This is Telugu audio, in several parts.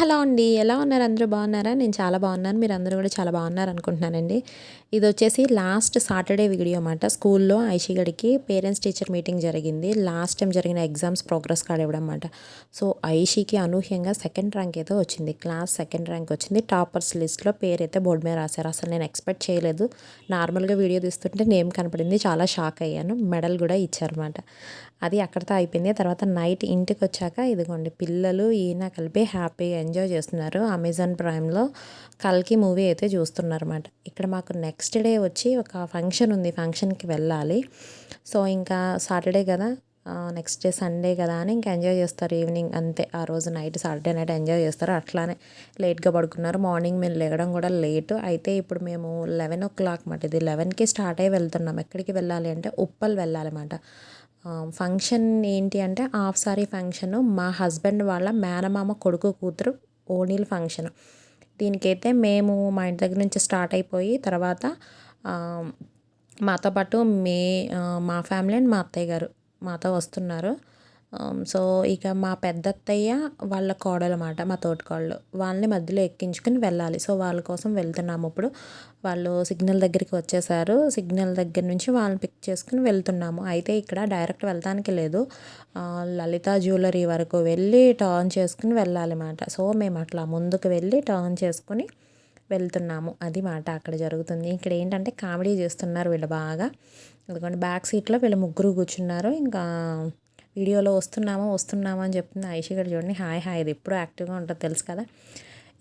హలో అండి. ఎలా ఉన్నారు? అందరూ బాగున్నారా? నేను చాలా బాగున్నాను. మీరు అందరూ కూడా చాలా బాగున్నారు అనుకుంటున్నానండి. ఇది వచ్చేసి లాస్ట్ సాటర్డే వీడియో అన్నమాట. స్కూల్లో ఐషిగడికి పేరెంట్స్ టీచర్ మీటింగ్ జరిగింది. లాస్ట్ టైం జరిగిన ఎగ్జామ్స్ ప్రోగ్రెస్ కార్డ్ ఇవ్వడం అనమాట సో ఐషికి అనూహ్యంగా సెకండ్ ర్యాంక్ అయితే వచ్చింది. క్లాస్ సెకండ్ ర్యాంక్ వచ్చింది. టాపర్స్ లిస్ట్లో పేరు అయితే బోర్డు మీద రాశారు. అసలు నేను ఎక్స్పెక్ట్ చేయలేదు. నార్మల్గా వీడియో తీస్తుంటే నేమ్ కనపడింది. చాలా షాక్ అయ్యాను. మెడల్ కూడా ఇచ్చారన్నమాట అది అక్కడితో అయిపోయింది. తర్వాత నైట్ ఇంటికి వచ్చాక ఇదిగోండి పిల్లలు ఈయన కలిపి హ్యాపీగా ఎంజాయ్ చేస్తున్నారు. అమెజాన్ ప్రైమ్లో కల్కి మూవీ అయితే చూస్తున్నారు అనమాట ఇక్కడ మాకు నెక్స్ట్ డే వచ్చి ఒక ఫంక్షన్ ఉంది ఫంక్షన్కి వెళ్ళాలి. సో ఇంకా సాటర్డే కదా నెక్స్ట్ డే సండే కదా అని ఇంకా ఎంజాయ్ చేస్తారు ఈవినింగ్ అంతే. ఆ రోజు నైట్ సాటర్డే నైట్ ఎంజాయ్ చేస్తారు. అట్లానే లేట్గా పడుకున్నారు. మార్నింగ్ మేము లేవడం కూడా లేటు. అయితే ఇప్పుడు మేము లెవెన్ ఓ క్లాక్ మాట ఇది లెవెన్కి స్టార్ట్ అయ్యి వెళ్తున్నాం. ఎక్కడికి వెళ్ళాలి అంటే ఉప్పల్ వెళ్ళాలన్నమాట. ఫంక్షన్ ఏంటి అంటే హాఫ్ సారీ ఫంక్షన్. మా హస్బెండ్ వాళ్ళ మేనమామ కొడుకు కూతురు ఓనీల్ ఫంక్షన్. దీనికైతే మేము మా ఇంటి దగ్గర నుంచి స్టార్ట్ అయిపోయి తర్వాత మాతో పాటు మే మా ఫ్యామిలీ అండ్ మా అత్తయ్య గారు మాతో వస్తున్నారు. Um, సో ఇక మా పెద్దత్తయ్య వాళ్ళ కోడలు అన్నమాట మా తోటికోళ్ళు. వాళ్ళని మధ్యలో ఎక్కించుకుని వెళ్ళాలి. సో వాళ్ళ కోసం వెళ్తున్నాము ఇప్పుడు. వాళ్ళు సిగ్నల్ దగ్గరికి వచ్చేసారు. సిగ్నల్ దగ్గర నుంచి వాళ్ళని పిక్ చేసుకుని వెళ్తున్నాము. అయితే ఇక్కడ డైరెక్ట్ వెళ్తానికి లేదు. లలిత జ్యువెలరీ వరకు వెళ్ళి టర్న్ చేసుకుని వెళ్ళాలి అన్నమాట సో మేము అట్లా ముందుకు వెళ్ళి టర్న్ చేసుకుని వెళ్తున్నాము. అది మాట అక్కడ జరుగుతుంది. ఇక్కడ ఏంటంటే కామెడీ చేస్తున్నారు వీళ్ళు బాగా. ఎందుకంటే బ్యాక్ సీట్లో వీళ్ళు ముగ్గురు కూర్చున్నారు. ఇంకా వీడియోలో వస్తున్నామా వస్తున్నామా అని చెప్తుంది ఐషి గారు చూడండి. Hi hi. ఇది ఎప్పుడు యాక్టివ్గా ఉంటుంది తెలుసు కదా.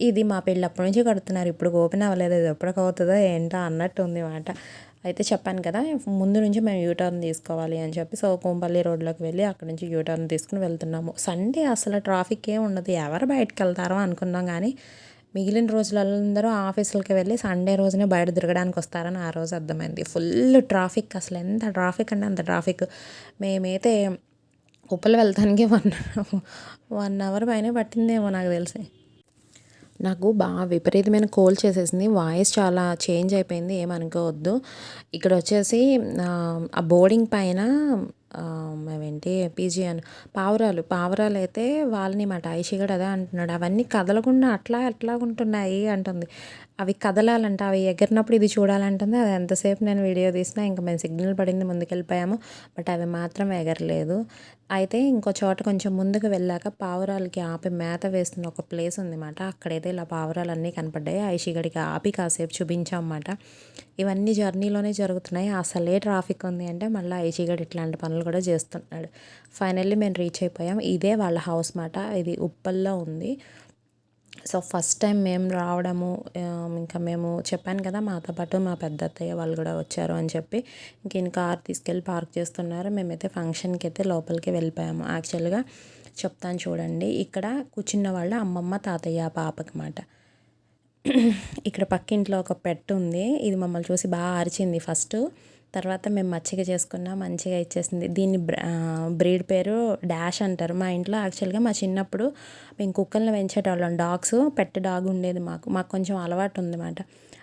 ఇది మా పెళ్ళి అప్పటి నుంచి కడుతున్నారు. ఇప్పుడు ఓపెన్ అవ్వలేదు. ఇది ఎప్పటికి అవుతుందో ఏంటో అన్నట్టు ఉంది మాట. అయితే చెప్పాను కదా ముందు నుంచి మేము యూటర్న్ తీసుకోవాలి అని చెప్పి సో కోంపల్లి రోడ్లోకి వెళ్ళి అక్కడ నుంచి యూటర్న్ తీసుకుని వెళ్తున్నాము. సండే అసలు ట్రాఫిక్ ఏం ఉండదు. ఎవరు బయటకు వెళ్తారో అనుకున్నాం కానీ మిగిలిన రోజులందరూ ఆఫీసులకి వెళ్ళి సండే రోజునే బయట తిరగడానికి వస్తారని ఆ రోజు అర్థమైంది. Full traffic. అసలు ఎంత ట్రాఫిక్ అంటే అంత ట్రాఫిక్. మేమైతే ఉప్పలు వెళ్తానికి వన్ వన్ అవర్ పైన పట్టిందేమో నాకు తెలిసి. నాకు బాగా విపరీతమైన కోల్ చేసేసింది. వాయిస్ చాలా చేంజ్ అయిపోయింది. ఏమనుకోవద్దు ఇక్కడ వచ్చేసి ఆ బోర్డింగ్ పైన అవేంటి పీజీ అని పావురాలు పావురాలు అయితే వాళ్ళని మా టాయిషి కూడా అదే అంటున్నాడు. అవన్నీ కదలకుండా అట్లా ఎట్లా ఉంటున్నాయి అంటుంది. అవి కదలాలంట అవి ఎగిరినప్పుడు ఇది చూడాలంటుంది. అది ఎంతసేపు నేను వీడియో తీసినా ఇంకా మేము సిగ్నల్ పడింది ముందుకెళ్ళిపోయాము బట్ అవి మాత్రం ఎగరలేదు. అయితే ఇంకో చోట కొంచెం ముందుకు వెళ్ళాక పావురాలకి ఆపి మేత వేస్తున్న ఒక ప్లేస్ ఉందన్నమాట. అక్కడైతే ఇలా పావురాలు అన్నీ కనపడ్డాయి ఐషిగడికి ఆపి కాసేపు చూపించామన్నమాట. ఇవన్నీ జర్నీలోనే జరుగుతున్నాయి. అసలే ట్రాఫిక్ ఉంది అంటే మళ్ళీ ఐషిగడ్ ఇట్లాంటి పనులు కూడా చేస్తున్నాడు. ఫైనల్లీ మేము రీచ్ అయిపోయాం. ఇదే వాళ్ళ హౌస్ మాట ఇది ఉప్పల్లో ఉంది. సో ఫస్ట్ టైం మేము రావడము ఇంకా మేము చెప్పాను కదా మాతో పాటు మా పెద్ద అత్తయ్య వాళ్ళు కూడా వచ్చారు అని చెప్పి ఇంక ఈయన కార్ తీసుకెళ్ళి పార్క్ చేస్తున్నారు. మేమైతే ఫంక్షన్కి అయితే లోపలికి వెళ్ళిపోయాము. యాక్చువల్గా చెప్తాను చూడండి ఇక్కడ కూర్చున్న వాళ్ళ అమ్మమ్మ తాతయ్య పాపకి మాట ఇక్కడ పక్కింట్లో ఒక పెట్ ఉంది. ఇది మమ్మల్ని చూసి బాగా అరిచింది ఫస్ట్. తర్వాత మేము మచ్చిక చేసుకున్నాం మంచిగా ఇచ్చేసింది. దీన్ని బ్రీడ్ పేరు డాష్ అంటారు. మా ఇంట్లో యాక్చువల్గా మా చిన్నప్పుడు మేము కుక్కల్ని పెంచేటోళ్ళం. డాగ్స్ పెట్ డాగ్ ఉండేది మాకు. మాకు కొంచెం అలవాటు ఉందన్నమాట.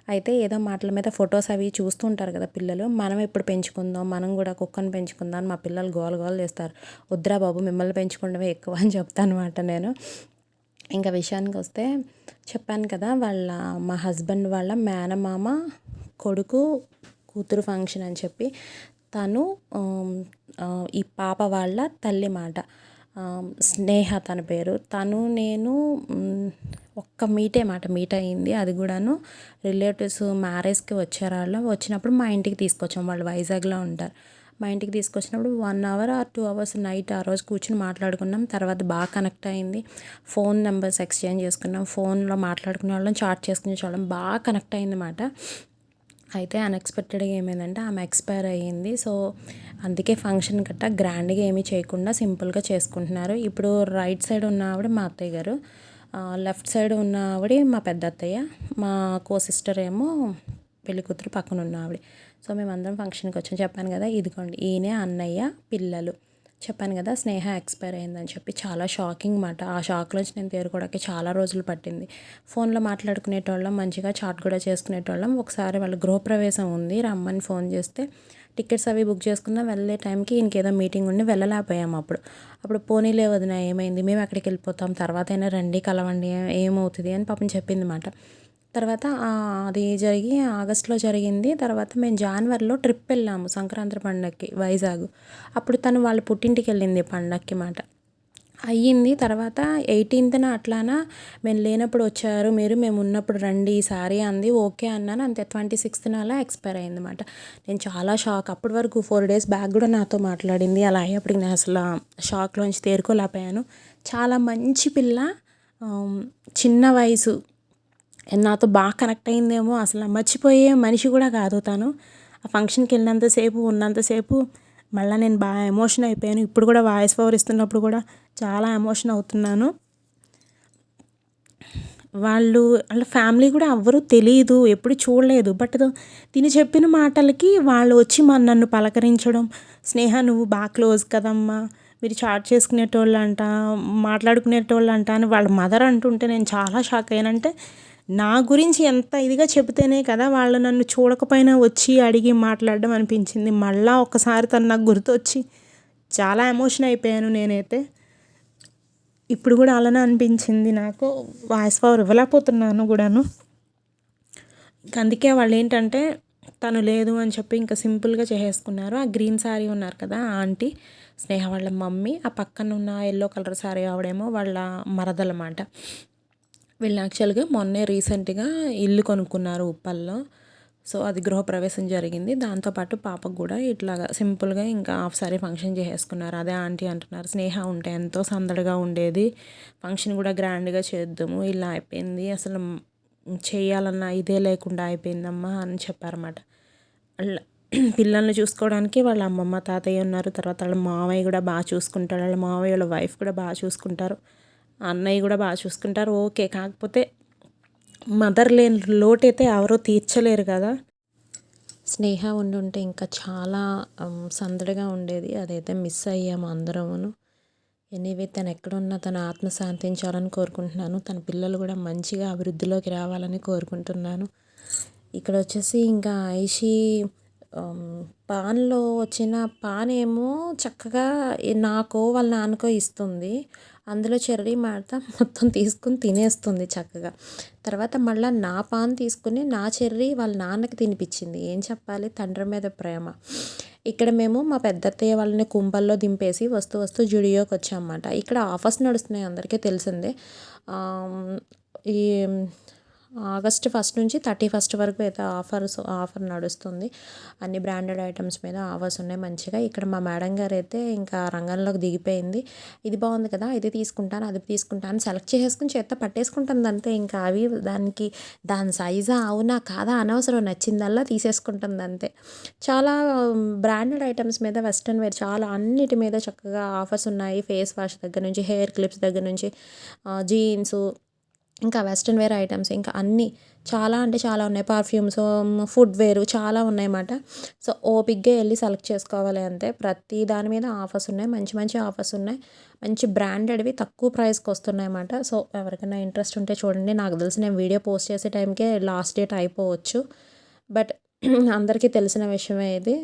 అయితే ఏదో మాటల మీద ఫొటోస్ అవి చూస్తుంటారు కదా పిల్లలు. మనం ఎప్పుడు పెంచుకుందాం? మనం కూడా కుక్కను పెంచుకుందాం మా పిల్లలు గోల గోల చేస్తారు. వద్దురా బాబు మిమ్మల్ని పెంచుకోవడమే ఎక్కువ అని చెప్తాను అనమాట నేను. ఇంకా విషయానికి వస్తే చెప్పాను కదా వాళ్ళ మా హస్బెండ్ వాళ్ళ మేనమామ కొడుకు కూతురు ఫంక్షన్ అని చెప్పి తను ఈ పాప వాళ్ళ తల్లి మాట. స్నేహ తన పేరు. తను నేను ఒక్క మీటే మాట. మీట్ అయింది. అది కూడాను రిలేటివ్స్ మ్యారేజ్కి వచ్చారు వాళ్ళు వచ్చినప్పుడు మా ఇంటికి తీసుకొచ్చాం. వాళ్ళు వైజాగ్లో ఉంటారు. మా ఇంటికి తీసుకొచ్చినప్పుడు one hour or two hours night ఆ రోజు కూర్చుని మాట్లాడుకున్నాం. తర్వాత బాగా కనెక్ట్ అయింది. ఫోన్ నెంబర్స్ ఎక్స్చేంజ్ చేసుకున్నాం. ఫోన్లో మాట్లాడుకునే వాళ్ళం చాట్ చేసుకునే వాళ్ళం. బాగా కనెక్ట్ అయింది మాట. అయితే అన్ఎక్స్పెక్టెడ్గా ఏమైందంటే ఆమె ఎక్స్పైర్ అయ్యింది. సో అందుకే ఫంక్షన్ గట్ట గ్రాండ్గా ఏమీ చేయకుండా సింపుల్గా చేసుకుంటున్నారు. ఇప్పుడు రైట్ సైడ్ ఉన్న ఆవిడ మా అత్తయ్య గారు. లెఫ్ట్ సైడ్ ఉన్న ఆవిడ మా పెద్ద అత్తయ్య. మా కో సిస్టర్ ఏమో పెళ్ళి కూతురు పక్కన ఉన్న ఆవిడ. సో మేమందరం ఫంక్షన్కి వచ్చాం. చెప్పాను కదా ఇదిగోండి ఈయనే అన్నయ్య పిల్లలు. చెప్పాను కదా స్నేహ ఎక్స్పైర్ అయిందని చెప్పి చాలా షాకింగ్ మాట. ఆ షాక్లోంచి నేను తేరుకోవడానికి చాలా రోజులు పట్టింది. ఫోన్లో మాట్లాడుకునేటోళ్ళం మంచిగా చాట్ కూడా చేసుకునేటోళ్ళం. ఒకసారి వాళ్ళ గృహప్రవేశం ఉంది. రమ్మని ఫోన్ చేస్తే టికెట్స్ అవి బుక్ చేసుకున్నా వెళ్ళే టైంకి ఇంకేదో మీటింగ్ ఉండి వెళ్ళలేకపోయాము అప్పుడు. అప్పుడు పోనీలే వదిన ఏమైంది? మేము ఎక్కడికి వెళ్ళిపోతాం? తర్వాత అయినా రండి కలవండి ఏమవుతుంది? అని పాపం చెప్పింది మాట. తర్వాత అది జరిగి ఆగస్ట్లో జరిగింది. తర్వాత మేము జనవరిలో ట్రిప్ వెళ్ళాము సంక్రాంతి పండగకి వైజాగ్. అప్పుడు తను వాళ్ళ పుట్టింటికి వెళ్ళింది పండగకి మాట. అయ్యింది. తర్వాత ఎయిటీన్త్న అట్లానా మేము లేనప్పుడు వచ్చారు మీరు మేము ఉన్నప్పుడు రండి ఈసారి అంది ఓకే అన్నాను. అంతే ట్వంటీ సిక్స్త్న అలా ఎక్స్పైర్ అయింది అనమాట నేను చాలా షాక్. అప్పటి వరకు ఫోర్ డేస్ బ్యాక్ కూడా నాతో మాట్లాడింది. అలా అయ్యేప్పటికి నేను అసలు షాక్లోంచి తేరుకోలేకపోయాను. చాలా మంచి పిల్ల చిన్న వయసు. నాతో బాగా కనెక్ట్ అయిందేమో అసలు మర్చిపోయే మనిషి కూడా కాదు తను. ఆ ఫంక్షన్కి వెళ్ళినంతసేపు ఉన్నంతసేపు మళ్ళీ నేను బాగా ఎమోషన్ అయిపోయాను. ఇప్పుడు కూడా వాయిస్ ఓవర్ ఇస్తున్నప్పుడు కూడా చాలా ఎమోషన్ అవుతున్నాను. వాళ్ళు వాళ్ళ ఫ్యామిలీ కూడా ఎవ్వరూ తెలియదు ఎప్పుడు చూడలేదు. బట్ తిని చెప్పిన మాటలకి వాళ్ళు వచ్చి మన నన్ను పలకరించడం స్నేహ నువ్వు బాగా క్లోజ్ కదమ్మా మీరు చాట్ చేసుకునేటోళ్ళు అంట మాట్లాడుకునేటోళ్ళు అంట అని వాళ్ళ మదర్ అంటుంటే నేను చాలా షాక్ అయ్యానంటే నా గురించి ఎంత ఇదిగా చెబితేనే కదా వాళ్ళు నన్ను చూడకపోయినా వచ్చి అడిగి మాట్లాడడం అనిపించింది. మళ్ళా ఒకసారి తను నాకు గుర్తొచ్చి చాలా ఎమోషన్ అయిపోయాను నేనైతే. ఇప్పుడు కూడా అలానే అనిపించింది నాకు. వాయిస్ పవర్ ఇవ్వలేకపోతున్నాను కూడాను. అందుకే వాళ్ళు ఏంటంటే తను లేదు అని చెప్పి ఇంకా సింపుల్గా చేసేసుకున్నారు. ఆ గ్రీన్ శారీ ఉన్నారు కదా ఆ ఆంటీ స్నేహ వాళ్ళ మమ్మీ. ఆ పక్కన ఉన్న ఎల్లో కలర్ శారీ ఆవిడేమో వాళ్ళ మరదలమాట. వీళ్ళు యాక్చువల్గా మొన్నే రీసెంట్గా ఇల్లు కొనుక్కున్నారు ఉప్పల్లో. సో అది గృహప్రవేశం జరిగింది. దాంతోపాటు పాపకు కూడా ఇట్లాగా సింపుల్గా ఇంకా హాఫ్ సారీ ఫంక్షన్ చేసేసుకున్నారు. అదే ఆంటీ అంటున్నారు స్నేహ ఉంటే ఎంతో సందడిగా ఉండేది. ఫంక్షన్ కూడా గ్రాండ్గా చేద్దాము. ఇలా అయిపోయింది. అసలు చేయాలన్న ఇదే లేకుండా అయిపోయిందమ్మా అని చెప్పారన్నమాట. వాళ్ళ పిల్లల్ని చూసుకోవడానికి వాళ్ళ అమ్మమ్మ తాతయ్య ఉన్నారు. తర్వాత వాళ్ళ మావయ్య కూడా బాగా చూసుకుంటారు. వాళ్ళ మావయ్య వాళ్ళ వైఫ్ కూడా బాగా చూసుకుంటారు. అన్నయ్య కూడా బాగా చూసుకుంటారు. ఓకే కాకపోతే మదర్ లేని లోటైతే ఎవరో తీర్చలేరు కదా. స్నేహ ఉండుంటే ఇంకా చాలా సందడిగా ఉండేది. అదైతే మిస్ అయ్యాము అందరమును. ఎనీవే తను ఎక్కడున్నా తన ఆత్మ శాంతించాలని కోరుకుంటున్నాను. తన పిల్లలు కూడా మంచిగా అభివృద్ధిలోకి రావాలని కోరుకుంటున్నాను. ఇక్కడ వచ్చేసి ఇంకా ఐషీ పాన్లో వచ్చిన పాన్ ఏమో చక్కగా నాకో వాళ్ళ నాన్నకో ఇస్తుంది. అందులో చెర్రీ మాడత మొత్తం తీసుకుని తినేస్తుంది చక్కగా. తర్వాత మళ్ళీ నా పాన్ తీసుకుని నా చెర్రీ వాళ్ళ నాన్నకి తినిపించింది. ఏం చెప్పాలి? తండ్రి మీద ప్రేమ. ఇక్కడ మేము మా పెద్దత్తయ్య వాళ్ళని కుంపల్లో దింపేసి వస్తూ వస్తూ జుడియోకి వచ్చామన్నమాట. ఇక్కడ ఆఫర్స్ నడుస్తున్నాయి అందరికీ తెలిసిందే. ఈ ఆగస్ట్ ఫస్ట్ నుంచి థర్టీ ఫస్ట్ వరకు అయితే ఆఫర్స్ ఆఫర్ నడుస్తుంది. అన్ని బ్రాండెడ్ ఐటమ్స్ మీద ఆఫర్స్ ఉన్నాయి మంచిగా. ఇక్కడ మా మేడం గారు అయితే ఇంకా రంగంలోకి దిగిపోయింది. ఇది బాగుంది కదా ఇది తీసుకుంటాను అది తీసుకుంటాను సెలెక్ట్ చేసేసుకుని చేత పట్టేసుకుంటుంది అంతే. ఇంకా అవి దానికి దాని సైజా అవునా కాదా అనవసరం నచ్చిందల్లా తీసేసుకుంటుంది అంతే. చాలా బ్రాండెడ్ ఐటమ్స్ మీద వెస్ట్రన్ వేర్ చాలా అన్నిటి మీద చక్కగా ఆఫర్స్ ఉన్నాయి. ఫేస్ వాష్ దగ్గర నుంచి హెయిర్ క్లిప్స్ దగ్గర నుంచి జీన్స్ ఇంకా వెస్ట్రన్ వేర్ ఐటమ్స్ ఇంకా అన్నీ చాలా అంటే చాలా ఉన్నాయి. పర్ఫ్యూమ్స్ ఫుడ్ వేరు చాలా ఉన్నాయన్నమాట. సో ఓపిక్గా వెళ్ళి సెలెక్ట్ చేసుకోవాలి అంతే. ప్రతి దాని మీద ఆఫర్స్ ఉన్నాయి. మంచి మంచి ఆఫర్స్ ఉన్నాయి. మంచి బ్రాండెడ్వి తక్కువ ప్రైస్కి వస్తున్నాయి అన్నమాట సో ఎవరికైనా ఇంట్రెస్ట్ ఉంటే చూడండి. నాకు తెలిసి నేను వీడియో పోస్ట్ చేసే టైంకే లాస్ట్ డేట్ అయిపోవచ్చు. బట్ అందరికీ తెలిసిన విషయమే ఇది.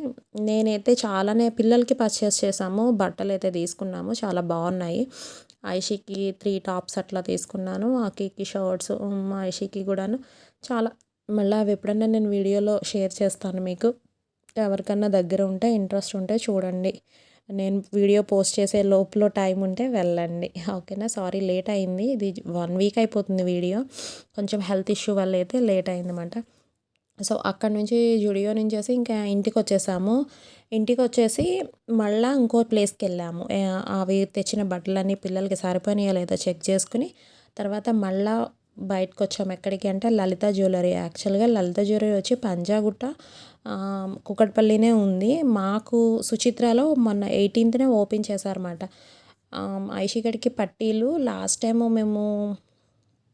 నేనైతే చాలానే పిల్లలకి పర్చేస్ చేసాము బట్టలు అయితే తీసుకున్నాము. చాలా బాగున్నాయి. ఐషికి త్రీ టాప్స్ అట్లా తీసుకున్నాను ఆకీకి షర్ట్స్ మా ఐషికి కూడాను. చాలా మళ్ళీ అవి ఎప్పుడన్నా నేను వీడియోలో షేర్ చేస్తాను మీకు. ఎవరికన్నా దగ్గర ఉంటే ఇంట్రెస్ట్ ఉంటే చూడండి. నేను వీడియో పోస్ట్ చేసే లోపల టైం ఉంటే వెళ్ళండి. ఓకేనా? సారీ లేట్ అయింది. ఇది వన్ వీక్ అయిపోతుంది వీడియో. కొంచెం హెల్త్ ఇష్యూ వల్ల అయితే లేట్ అయిందన్నమాట. సో అక్కడ నుంచి జుడియో నుంచేసి ఇంకా ఇంటికి వచ్చేసాము ఇంటికి వచ్చేసి మళ్ళీ ఇంకో ప్లేస్కి వెళ్ళాము అవి తెచ్చిన బట్టలన్నీ పిల్లలకి సరిపోయినాయో లేదో చెక్ చేసుకుని తర్వాత మళ్ళీ బయటకు వచ్చాము ఎక్కడికి అంటే లలిత జ్యువెలరీ. యాక్చువల్గా లలిత జ్యువెలరీ వచ్చి పంజాగుట్ట ఆ, కుకట్పల్లినే ఉంది. మాకు సుచిత్రలో మొన్న ఎయిటీన్త్నే ఓపెన్ చేశారన్నమాట. ఐషిగడికి పట్టీలు. లాస్ట్ టైం మేము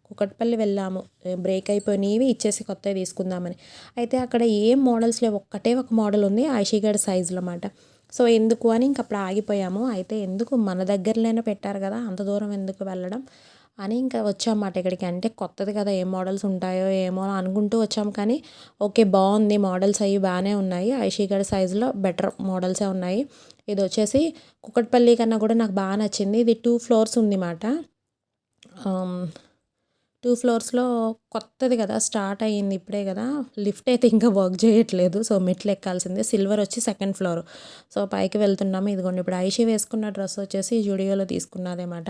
కుకట్పల్లి వెళ్ళాము. బ్రేక్ అయిపోయినవి ఇచ్చేసి కొత్తవి తీసుకుందామని. అయితే అక్కడ ఏం మోడల్స్ లేవు. ఒక్కటే ఒక మోడల్ ఉంది ఐషిగడ్ సైజులో అన్నమాట. సో ఎందుకు అని ఇంక అప్పుడు ఆగిపోయాము. అయితే ఎందుకు మన దగ్గరలోనే పెట్టారు కదా అంత దూరం ఎందుకు వెళ్ళడం అని ఇంకా వచ్చామన్నమాట ఇక్కడికి. అంటే కొత్తది కదా ఏం మోడల్స్ ఉంటాయో ఏమో అనుకుంటూ వచ్చాము. కానీ ఓకే బాగుంది. మోడల్స్ అవి బాగానే ఉన్నాయి. ఐషీగఢ్ సైజులో బెటర్ మోడల్సే ఉన్నాయి. ఇది వచ్చేసి కుక్కట్పల్లి కన్నా కూడా నాకు బాగా నచ్చింది. ఇది టూ ఫ్లోర్స్ ఉంది మాట టూ ఫ్లోర్స్లో కొత్తది కదా స్టార్ట్ అయ్యింది ఇప్పుడే కదా. లిఫ్ట్ అయితే ఇంకా వర్క్ చేయట్లేదు. సో మెట్లు ఎక్కాల్సిందే. సిల్వర్ వచ్చి సెకండ్ ఫ్లోర్. సో పైకి వెళ్తున్నాము. ఇదిగోండి ఇప్పుడు ఐషి వేసుకున్న డ్రెస్ వచ్చేసి జూడియోలో తీసుకున్నదేమాట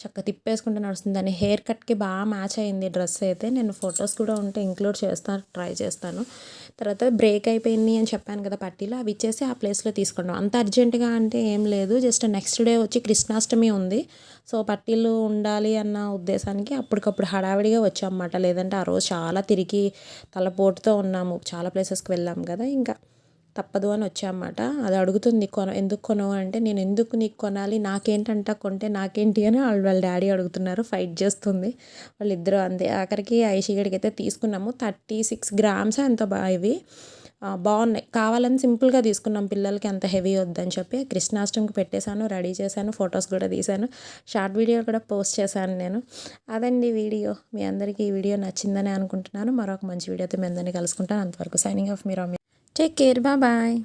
చక్కగా తిప్పేసుకుంటే నడుస్తుందని. హెయిర్ కట్కి బాగా మ్యాచ్ అయింది డ్రెస్ అయితే. నేను ఫొటోస్ కూడా ఉంటే ఇంక్లూడ్ చేస్తాను ట్రై చేస్తాను. తర్వాత బ్రేక్ అయిపోయింది అని చెప్పాను కదా పట్టీలో. అవి ఇచ్చేసి ఆ ప్లేస్లో తీసుకున్నాం. అంత అర్జెంటుగా అంటే ఏం లేదు. జస్ట్ నెక్స్ట్ డే వచ్చి కృష్ణాష్టమి ఉంది. సో పట్టీలు ఉండాలి అన్న ఉద్దేశానికి అప్పటికప్పుడు హడావిడిగా వచ్చామన్నమాట. లేదంటే ఆ రోజు చాలా తిరిగి తలపోటుతో ఉన్నాము. చాలా ప్లేసెస్కి వెళ్ళాము కదా ఇంకా. తప్పదు అని వచ్చామాట. అది అడుగుతుంది కొన ఎందుకు కొనవు? అంటే నేను ఎందుకు నీకు కొనాలి? నాకేంటంట కొంటే నాకేంటి? అని వాళ్ళు వాళ్ళ డాడీ అడుగుతున్నారు ఫైట్ చేస్తుంది. వాళ్ళిద్దరూ అంతే. ఆఖరికి ఐషిగడికి అయితే తీసుకున్నాము. థర్టీ సిక్స్ గ్రామ్స్ ఎంత బా ఇవి బాగున్నాయి. కావాలని సింపుల్గా తీసుకున్నాం. పిల్లలకి అంత హెవీ వద్దని చెప్పి కృష్ణాష్టమికి పెట్టేశాను రెడీ చేశాను ఫొటోస్ కూడా తీశాను షార్ట్ వీడియో కూడా పోస్ట్ చేశాను నేను. అదండి వీడియో. మీ అందరికీ ఈ వీడియో నచ్చిందని అనుకుంటున్నాను. మరొక మంచి వీడియోతో మీ అందరినీ కలుసుకుంటాను. అంతవరకు సైనింగ్ ఆఫ్ మీరు టేక్ కేర్ బాయ్